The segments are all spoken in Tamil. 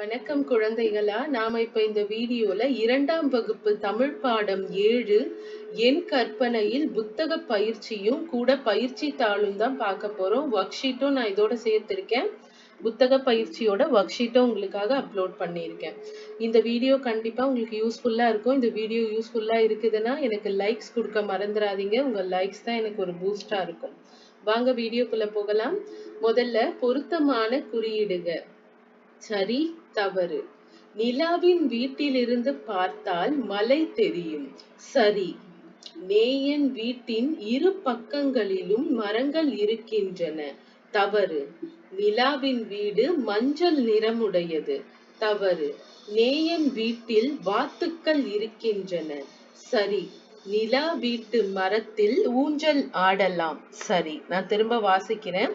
வணக்கம் குழந்தைகளா நாம இப்ப இந்த வீடியோல இரண்டாம் வகுப்பு தமிழ் பாடம் ஏழு என் கற்பனையில் புத்தக பயிற்சியும் கூட பயிற்சி தாளும் தான் பார்க்க போறோம். ஒர்க் ஷீட்டும் நான் இதோட சேர்த்திருக்கேன். புத்தக பயிற்சியோட ஒர்க் ஷீட்டும் உங்களுக்காக அப்லோட் பண்ணியிருக்கேன். இந்த வீடியோ கண்டிப்பா உங்களுக்கு யூஸ்ஃபுல்லா இருக்கும். இந்த வீடியோ யூஸ்ஃபுல்லா இருக்குதுன்னா எனக்கு லைக்ஸ் கொடுக்க மறந்துடாதீங்க. உங்க லைக்ஸ் தான் எனக்கு ஒரு பூஸ்டா இருக்கும். வாங்க வீடியோக்குள்ள போகலாம். முதல்ல பொருத்தமான குறியீடுக. சரி? தவறு. நிலாவின் வீட்டிலிருந்து பார்த்தால் மலை தெரியும். சரி நேயன் வீட்டின் இரு பக்கங்களிலும் மரங்கள் இருக்கின்றன. தவறு. நிலாவின் வீடு மஞ்சள் நிறமுடையது. தவறு. நேயன் வீட்டில் வாத்துக்கள் இருக்கின்றன. சரி நிலா வீட்டு மரத்தில் ஊஞ்சல் ஆடலாம். சரி நான் திரும்ப வாசிக்கிறேன்.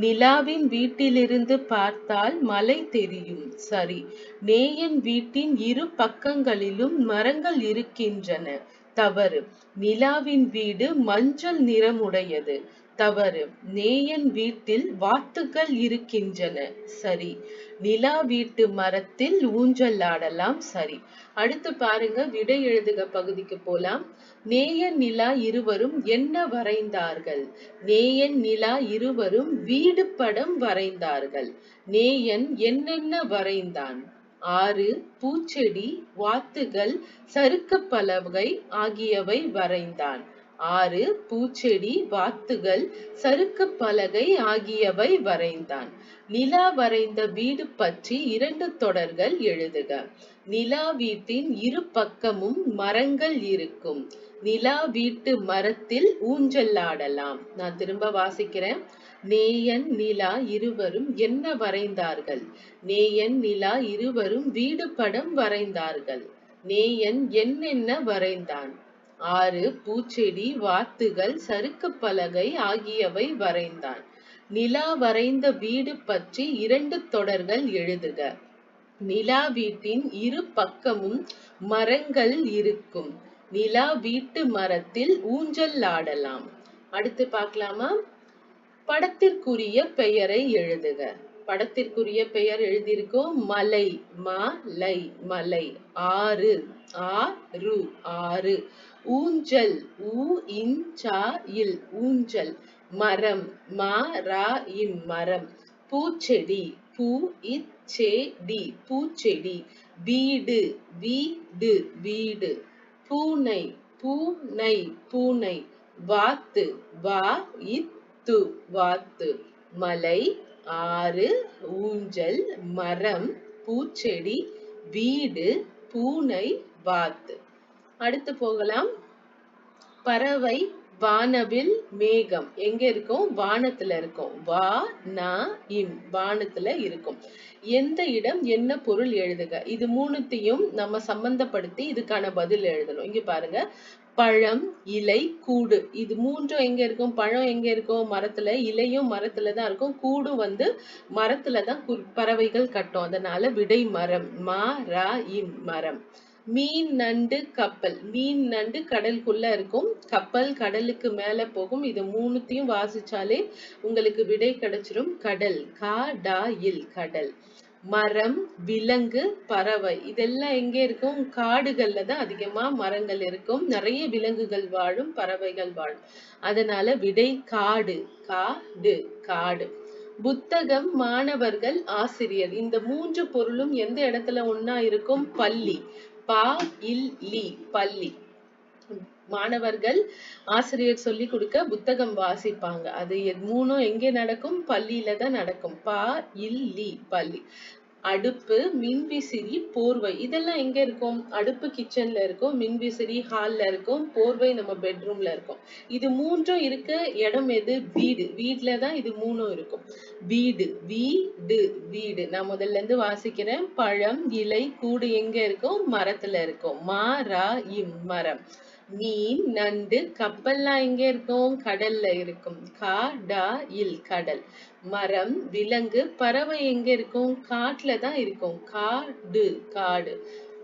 நிலாவின் வீட்டிலிருந்து பார்த்தால் மலை தெரியும். சரி நேயன் வீட்டின் இரு பக்கங்களிலும் மரங்கள் இருக்கின்றன. தவறு. நிலாவின் வீடு மஞ்சள் நிறமுடையது. தவறு. நேயன் வீட்டில் வாத்துகள் இருக்கின்றன. சரி. நிலா வீட்டு மரத்தில் ஊஞ்சல் ஆடலாம். சரி. அடுத்து பாருங்க விடை எழுதுக பகுதிக்கு போலாம். நேயன் நிலா இருவரும் என்ன வரைந்தார்கள்? நேயன் நிலா இருவரும் வீடு படம் வரைந்தார்கள். நேயன் என்னென்ன வரைந்தான்? ஆறு பூச்செடி வாத்துகள் சறுக்கு பலகை ஆகியவை வரைந்தான். ஆறு பூச்செடி வாத்துகள் சறுக்கு பலகை ஆகியவை வரைந்தான். நிலா வரைந்த வீடு பற்றி இரண்டு தொடர்கள் எழுதுக. நிலா வீட்டின் இரு பக்கமும் மரங்கள் இருக்கும். நிலா வீட்டு மரத்தில் ஊஞ்சல் ஆடலாம். நான் திரும்ப வாசிக்கிறேன். நேயன் நிலா இருவரும் என்ன வரைந்தார்கள்? நேயன் நிலா இருவரும் வீடு படம் வரைந்தார்கள். நேயன் என்னென்ன வரைந்தான்? ஆறு பூச்செடி வாத்துகள் சறுக்கு பலகை ஆகியவை வரைந்தான் நிலா வரைந்த வீடு பற்றி இரண்டு தொடர்கள் எழுதுக. நிலா வீட்டின் இரு பக்கமும் மரங்கள் இருக்கும். நிலா வீட்டு மரத்தில் ஊஞ்சல் ஆடலாம். அடுத்து பார்க்கலாமா? படத்திற்குரிய பெயரை எழுதுக. படத்திற்குரிய பெயர் எழுதியிருக்கோம். மலை மலை மலை ஆறு. ஆறு ஆறு. ஊஞ்சல் ஊ இன் சா இல். ஊஞ்சல். மரம் மா ரா இம் மரம். பூச்செடி பூ இச்செடி பூச்செடி வீடு வீடு வீடு. பூனை பூனை பூனை. வாத்து வா இத்து வாத்து. மலை ஆறு. ஊஞ்சல் மரம். பூச்செடி வீடு பூனை வாத்து. அடுத்து போகலாம். பறவை வானவில் மேகம். எங்க இருக்கும்? வானத்துல இருக்கும். வா நா இம். வானத்துல இருக்கும். எந்த இடம் என்ன பொருள் எழுதுக? இது மூணுத்தையும் நம்ம சம்பந்தப்படுத்தி இதுக்கான பதில் எழுதணும். இங்க பாருங்க. பழம் இலை கூடு. இது மூன்றும் எங்க இருக்கும்? பழம் எங்க இருக்கும்? மரத்துல. இலையும் மரத்துல தான் இருக்கும். கூடும் வந்து மரத்துல தான் பறவைகள் கட்டும். அதனால விடை மரம். மா ரா இம் மரம். மீன் நண்டு கப்பல். மீன் நண்டு கடலுக்குள்ள இருக்கும். கப்பல் கடலுக்கு மேல போகும். இது மூணுத்தையும் வாசிச்சாலே உங்களுக்கு விடை கிடைச்சிரும். கடல். கா டா இல். கடல். மரம் விலங்கு பறவை. இதெல்லாம் எங்க இருக்கும்? காடுகள்ல தான் அதிகமா மரங்கள் இருக்கும். நிறைய விலங்குகள் வாழும் பறவைகள் வாழும். அதனால விடை காடு காடு காடு. புத்தகம் மாணவர்கள் ஆசிரியர். இந்த மூன்று பொருளும் எந்த இடத்துல ஒன்னா இருக்கும்? பள்ளி. பா இல் லி பள்ளி. மாணவர்கள் ஆசிரியர் சொல்லி கொடுக்க புத்தகம் வாசிப்பாங்க. அது மூணும் எங்கே நடக்கும்? பள்ளியில தான் நடக்கும். பா இல் லி பள்ளி. அடுப்பு மின்விசிறி போர்வை. இதெல்லாம் எங்க இருக்கும்? அடுப்பு கிச்சன்ல இருக்கும் மின்விசிறி ஹால்ல இருக்கும் போர்வை நம்ம பெட்ரூம்ல இருக்கும். இது மூன்றும் இருக்க இடம் எது? வீடு. வீட்ல தான் இது மூணும் இருக்கும். வீடு. வீடு. வீடு. நான் முதல்ல இருந்து வாசிக்கிறேன். பழம் இலை கூடு எங்க இருக்கும்? மரத்துல இருக்கும். மா ரா இம் மரம். மீன் நண்டு கப்பல்லாம் எங்க இருக்கும்? கடல்ல இருக்கும். கா டா இல் கடல். மரம் விலங்கு பறவை எங்க இருக்கும்? காட்டுல தான் இருக்கும். காடு காடு.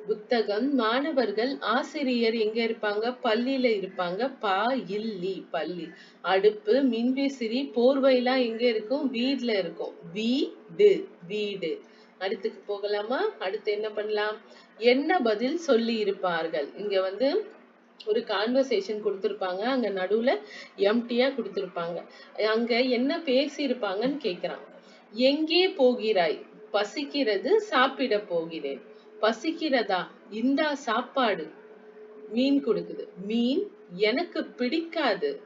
புத்தகம் மாணவர்கள் ஆசிரியர் எங்க இருப்பாங்க? பள்ளியில இருப்பாங்க. பா இல்லி பள்ளி. அடுப்பு மின்விசிறி போர்வைலாம் எங்க இருக்கும்? வீட்ல இருக்கும். வீடு வீடு. அடுத்துக்கு போகலாமா? அடுத்து என்ன பண்ணலாம்? என்ன பதில் சொல்லி இருப்பார்கள் இங்க வந்து ஒரு கான்வர்சேஷன் கொடுத்துருப்பாங்க. அங்க நடுவுல எம்டியா கொடுத்துருப்பாங்க. அங்க என்ன பேசி இருப்பாங்கன்னு கேக்குறான். எங்கே போகிறாய்? பசிக்கிறது சாப்பிட போகிறேன். பசிக்கிறதா? இந்தா சாப்பாடு. மீன் கொடுக்குது. மீன்? எனக்கு பிடிக்காது.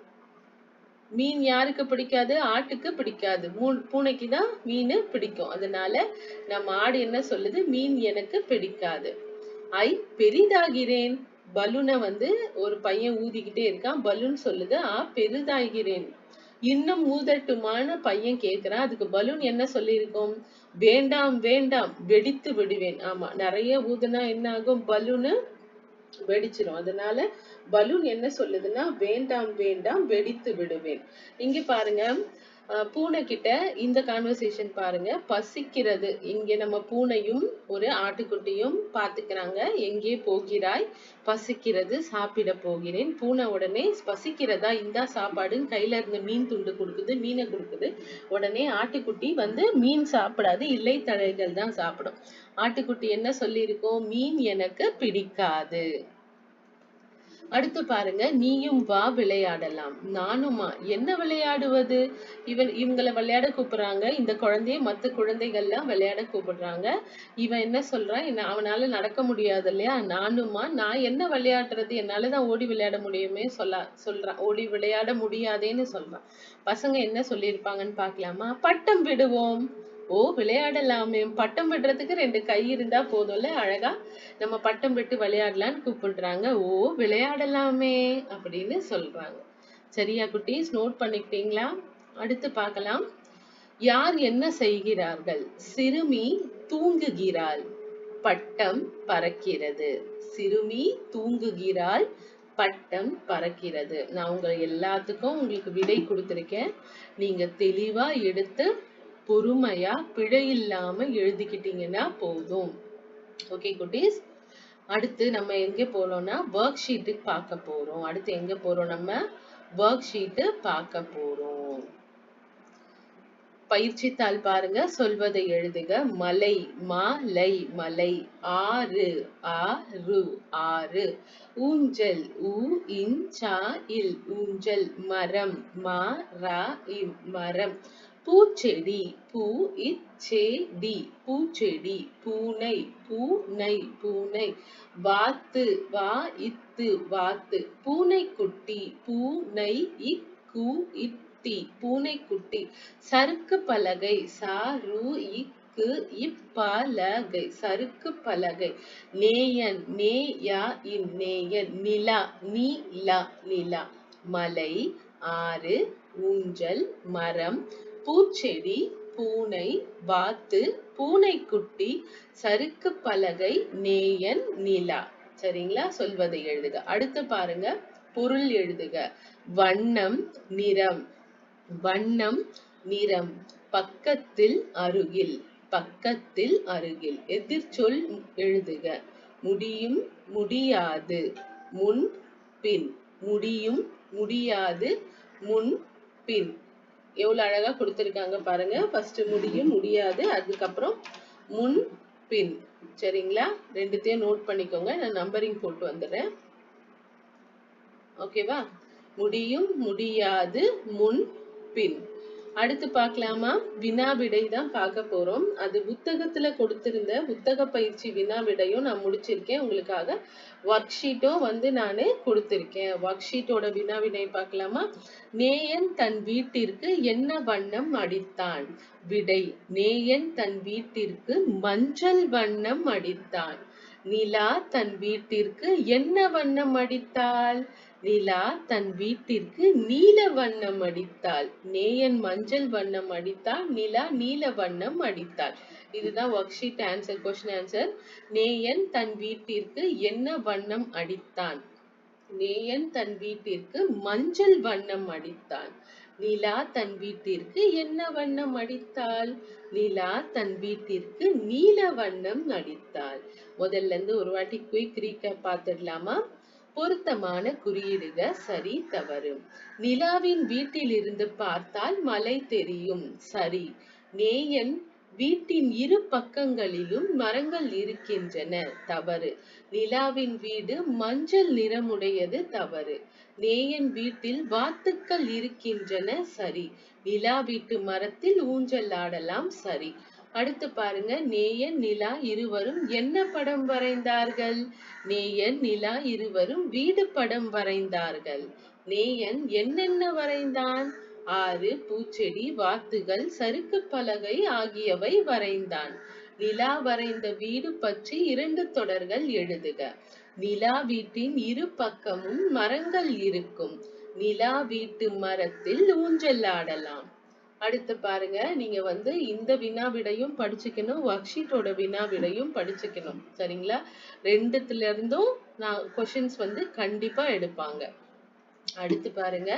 மீன் யாருக்கு பிடிக்காது? ஆட்டுக்கு பிடிக்காது. பூனைக்கு தான் மீன் பிடிக்கும். அதனால நம்ம ஆடு என்ன சொல்லுது? மீன் எனக்கு பிடிக்காது. ஐ பெரிதாகிறேன். பலூனை வந்து ஒரு பையன் ஊதிக்கிட்டே இருக்கான். பலூன் சொல்லுது ஆ பெரிதாகிறேன். இன்னும் ஊதட்டுமான பையன் கேட்கிறான் அதுக்கு பலூன் என்ன சொல்லியிருக்கும்? வேண்டாம் வேண்டாம் வெடித்து விடுவேன். ஆமா நிறைய ஊதுனா என்ன ஆகும்? பலூனு வெடிச்சிரும். அதனால பலூன் என்ன சொல்லுதுன்னா வேண்டாம் வேண்டாம் வெடித்து விடுவேன். இங்க பாருங்க பூனை கிட்ட இந்த கான்வர்சேஷன் பாருங்க. பசிக்கிறது. இங்கே நம்ம பூனையும் ஒரு ஆட்டுக்குட்டியும் பார்த்துக்கிறாங்க. எங்கே போகிறாய்? பசிக்கிறது. சாப்பிட போகிறேன். பூனை உடனே பசிக்கிறதா? இந்தா சாப்பாடுன்னு கையில இருந்த மீன் துண்டு கொடுக்குது மீனை கொடுக்குது. உடனே ஆட்டுக்குட்டி வந்து மீன் சாப்பிடாது இல்லை தழைகள் தான் சாப்பிடும். ஆட்டுக்குட்டி என்ன சொல்லியிருக்கோம்? மீன் எனக்கு பிடிக்காது. அடுத்து பாருங்க நீயும் வா விளையாடலாம். நானுமா என்ன விளையாடுவது? இவன் இவங்களை விளையாட கூப்பிடுறாங்க. இந்த குழந்தைய மத்த குழந்தைகள்லாம் விளையாட கூப்பிடுறாங்க. இவன் என்ன சொல்றான்? என்ன அவனால நடக்க முடியாது இல்லையா? நானுமா நான் என்ன விளையாடுறது? என்னாலதான் ஓடி விளையாட முடியுமே சொல்ல சொல்றான் ஓடி விளையாட முடியாதேன்னு சொல்றான். பசங்க என்ன சொல்லியிருப்பாங்கன்னு பார்க்கலாமா? பட்டம் விடுவோம். ஓ விளையாடலாமே. பட்டம் விடுறதுக்கு ரெண்டு கை இருந்தா போதும்ல அழகா? நம்ம பட்டம் விட்டு விளையாடலாம்னு கூப்பிடுறாங்க. ஓ விளையாடலாமே அப்படின்னு சொல்றாங்க. சரியா குட்டீஸ்? நோட் பண்ணிக்கிட்டீங்களா? அடுத்து பார்க்கலாம். யார் என்ன செய்கிறார்கள்? சிறுமி தூங்குகிறாள் பட்டம் பறக்கிறது. சிறுமி தூங்குகிறாள் பட்டம் பறக்கிறது. நான் உங்க எல்லாத்துக்கும் உங்களுக்கு விடை கொடுத்துருக்கேன். நீங்க தெளிவா எடுத்து பொறுமையா பிழை இல்லாம எழுதிக்கிட்டீங்கன்னா போதும். ஓகே குட்டீஸ்? அடுத்து நம்ம எங்க போறோம்னா ஒர்க் ஷீட்டுக்கு பார்க்க போறோம். அடுத்து எங்க போறோம் நம்ம? ஒர்க் ஷீட்டு பார்க்க போறோம். பயிற்சித்தாள் பாருங்க. சொல்வதை எழுதுக. மலை மலை மலை. ஆறு ஆறு ஆறு. ஊஞ்சல் ஊ இன் சா இல். ஊஞ்சல் மரம் ம ரா இம் மரம். பூச்செடி பூ இச்செடி பூச்செடி பூனை பூனை பூனை. வாத்து வா இத்து வாத்து. பூனைக்குட்டி பூனை இக்கு இட்டி. பூனைக்குட்டி சறுக்கு பலகை சாரு இக்கு இப்பலகை சறுக்கு பலகை. நேயன் நேயா இன் நேயன் நிலா நீலா நிலா. மலை ஆறு ஊஞ்சல் மரம் பூச்செடி பூனை வாத்து பூனைக்குட்டி சறுக்கு பலகை நேயன் நிலா. சரிங்களா? சொல்வதை எழுதுக. அடுத்து பாருங்க. பொருள் எழுதுக. வண்ணம் நிறம். வண்ணம் நிறம். பக்கத்தில் அருகில். பக்கத்தில் அருகில். எதிர்ச்சொல் எழுதுக. முடியும் முடியாது. முன் பின். முடியும் முடியாது. முன் பின். எவ்வளோ அழகா கொடுத்துருக்காங்க பாருங்க. ஃபர்ஸ்ட் முடியும் முடியாது. அதுக்கப்புறம் முன் பின். சரிங்களா? ரெண்டுத்தையும் நோட் பண்ணிக்கோங்க. நான் நம்பரிங் போட்டு வந்துடுறேன். ஓகேவா முடியும் முடியாது முன் பின். அடுத்து பார்க்கலாமா? வினா விடை தான் பார்க்க போறோம். அது புத்தகத்துல கொடுத்திருந்த புத்தக பயிற்சி வினா விடையும் நான் முடிச்சிருக்கேன். உங்களுக்காக ஒர்க் ஷீட்டும் வந்து நான் கொடுத்திருக்கேன். ஒர்க் ஷீட்டோட வினா விடை பார்க்கலாமா? நேயன் தன் வீட்டிற்கு என்ன வண்ணம் அடித்தான்? விடை நேயன் தன் வீட்டிற்கு மஞ்சள் வண்ணம் அடித்தான். நிலா தன் வீட்டிற்கு என்ன வண்ணம் அடித்தாள்? நிலா தன் வீட்டிற்கு நீல வண்ணம் அடித்தாள். நேயன் மஞ்சள் வண்ணம் அடித்தாள். நிலா நீல வண்ணம் அடித்தாள். இதுதான் worksheet answer question answer நேயன் தன் வீட்டிற்கு என்ன வண்ணம் அடித்தான்? நேயன் தன் வீட்டிற்கு மஞ்சள் வண்ணம் அடித்தான். நிலா தன் வீட்டிற்கு என்ன வண்ணம் அடித்தாள்? நிலா தன் வீட்டிற்கு நீல வண்ணம் அடித்தாள் முதல்ல இருந்து ஒரு வாட்டி குயிக் ரீகேப் பார்த்துடலாமா? பொருத்தமான குறியீடுக சரி தவறு. நிலாவின் வீட்டில் இருந்து பார்த்தால் மலை தெரியும் சரி. நேயன் வீட்டின் இரு பக்கங்களிலும் மரங்கள் இருக்கின்றன தவறு. நிலாவின் வீடு மஞ்சள் நிறமுடையது தவறு. நேயன் வீட்டில் வாத்துக்கள் இருக்கின்றன சரி. நிலா வீட்டு மரத்தில் ஊஞ்சல் ஆடலாம் சரி. அடுத்து பாருங்க நேயன் நிலா இருவரும் என்ன படம் வரைந்தார்கள்? நேயன் நிலா இருவரும் வீடு படம் வரைந்தார்கள். நேயன் என்னென்ன வரைந்தான்? ஆறு பூச்செடி வாத்துகள் சறுக்கு பலகை ஆகியவை வரைந்தான். நிலா வரைந்த வீடு பற்றி இரண்டு தொடர்கள் எழுதுக. நிலா வீட்டின் இரு பக்கமும் மரங்கள் இருக்கும். நிலா வீட்டு மரத்தில் ஊஞ்சல் ஆடலாம். அடுத்து பாருங்க. நீங்க வந்து இந்த வினா விடையும் படிச்சுக்கணும் ஒர்க் ஷீட்டோட வினா விடையும் படிச்சுக்கணும். சரிங்களா? ரெண்டுத்துல இருந்தும் நான் கொஷின்ஸ் வந்து கண்டிப்பா எடுப்பாங்க. அடுத்து பாருங்க.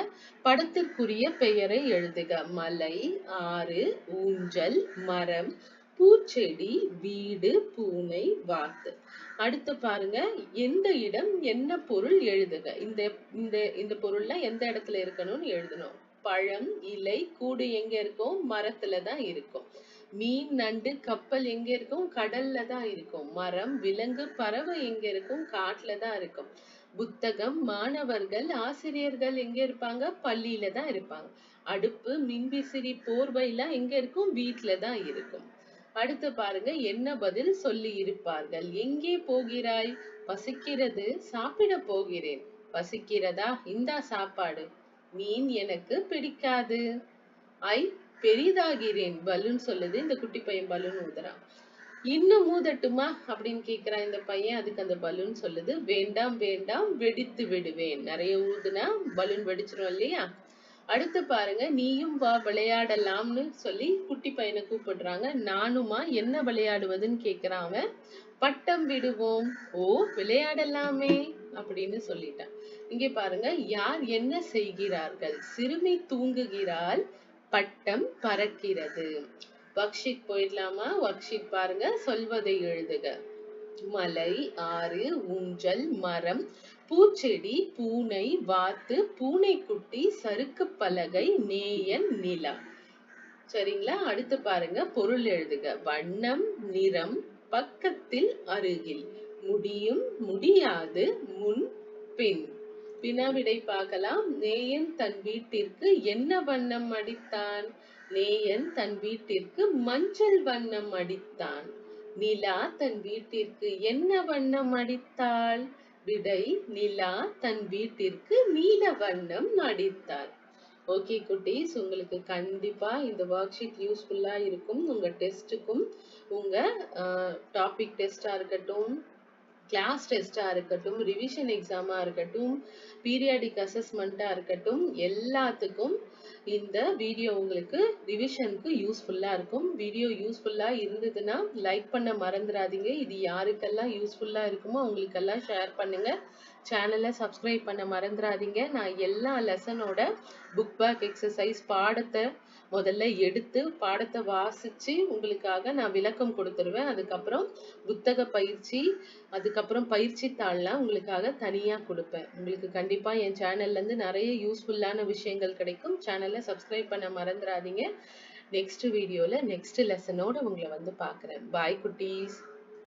படத்திற்குரிய பெயரை எழுதுக. மலை ஆறு ஊஞ்சல் மரம் பூச்செடி வீடு பூனை வாத்து. அடுத்து பாருங்க. எந்த இடம் என்ன பொருள் எழுதுக? இந்த இந்த இந்த பொருள்லாம் எந்த இடத்துல இருக்கணும்னு எழுதணும்? பழம் இலை கூடு எங்க இருக்கும்? மரத்துல தான் இருக்கும். மீன் நண்டு கப்பல் எங்க இருக்கும்? கடல்ல தான் இருக்கும். மரம் விலங்கு பறவை எங்க இருக்கும்? காட்டுல தான் இருக்கும். புத்தகம் மாணவர்கள் ஆசிரியர்கள் எங்க இருப்பாங்க? பள்ளியில தான் இருப்பாங்க. அடுப்பு மின்விசிறி போர்வைலாம் எங்க இருக்கும்? வீட்டுல தான் இருக்கும். அடுத்து பாருங்க என்ன பதில் சொல்லி இருப்பார்கள்? எங்கே போகிறாய்? பசிக்கிறது சாப்பிட போகிறேன். பசிக்கிறதா? இந்தா சாப்பாடு. மீன் எனக்கு பிடிக்காது. ஐ பெரிதாகிறேன். பலூன் சொல்லுது இந்த குட்டி பையன் பலூன் ஊதுறான். இன்னும் ஊதட்டுமா? அப்படின்னு கேக்குறான் இந்த பையன். அதுக்கு அந்த பலூன் சொல்லுது வேண்டாம் வேண்டாம் வெடித்து விடுவேன். நிறைய ஊதுனா பலூன் வெடிச்சிரும் இல்லையா? அடுத்து பாருங்க நீயும் வா விளையாடலாம்னு சொல்லி குட்டி பையனை கூப்பிடுறாங்க. நானுமா என்ன விளையாடுவதுன்னு? கேக்குறான் அவன். பட்டம் விடுவோம். ஓ விளையாடலாமே அப்படின்னு சொல்லிட்டான். இங்கே பாருங்க யார் என்ன செய்கிறார்கள்? சிறுமி தூங்குகிறாள் பட்டம் பறக்கிறது. ஒர்க்ஷீட் போயிடலாமா? ஒர்க்ஷீட் பாருங்க சொல்வதை எழுதுக. மலை ஆறு ஊஞ்சல் மரம் பூச்செடி பூனை வாத்து பூனைக்குட்டி சறுக்கு பலகை நேயன் நிலா சரிங்களா? அடுத்து பாருங்க பொருள் எழுதுக. வண்ணம் நிறம் பக்கத்தில் அருகில். முடியும் முடியாது முன் பின். வினாவிடை பார்க்கலாம். நேயன் தன் வீட்டிற்கு என்ன வண்ணம் அடித்தான்? நேயன் தன் வீட்டிற்கு மஞ்சள் வண்ணம் அடித்தான். நிலா தன் வீட்டிற்கு என்ன வண்ணம் அடித்தாள்? விடை நிலா தன் வீட்டிற்கு நீல வண்ணம் அடித்தாள். ஓகே குட்டீஸ் உங்களுக்கு கண்டிப்பா இந்த ஒர்க் ஷீட் யூஸ்ஃபுல்லா இருக்கும். உங்க டெஸ்ட்டுக்கும் உங்க டாபிக் டெஸ்ட்டாக இருக்கட்டும் கிளாஸ் டெஸ்ட்டாக இருக்கட்டும் ரிவிஷன் எக்ஸாமா இருக்கட்டும் பீரியாடிக் அசஸ்மெண்ட்டா இருக்கட்டும் எல்லாத்துக்கும் இந்த வீடியோ உங்களுக்கு ரிவிஷனுக்கு யூஸ்ஃபுல்லா இருக்கும். வீடியோ யூஸ்ஃபுல்லா இருந்ததுன்னா லைக் பண்ண மறந்துடாதீங்க இது யாருக்கெல்லாம் யூஸ்ஃபுல்லா இருக்குமோ அவங்களுக்கெல்லாம் ஷேர் பண்ணுங்க. சேனலை சப்ஸ்கிரைப் பண்ண மறந்துடாதீங்க நான் எல்லா லெசனோட புக் பேக் எக்ஸசைஸ் பாடத்தை முதல்ல எடுத்து பாடத்தை வாசிச்சு உங்களுக்காக நான் விளக்கம் கொடுத்துருவேன். அதுக்கப்புறம் புத்தக பயிற்சி அதுக்கப்புறம் பயிற்சி தாள்லாம் உங்களுக்காக தனியா கொடுப்பேன். உங்களுக்கு கண்டிப்பா என் சேனல்ல இருந்து நிறைய யூஸ்ஃபுல்லான விஷயங்கள் கிடைக்கும். சேனலை சப்ஸ்கிரைப் பண்ண மறந்துடாதீங்க நெக்ஸ்ட் வீடியோல நெக்ஸ்ட் லெசனோட உங்களை வந்து பார்க்குறேன். பாய் குட்டீஸ்.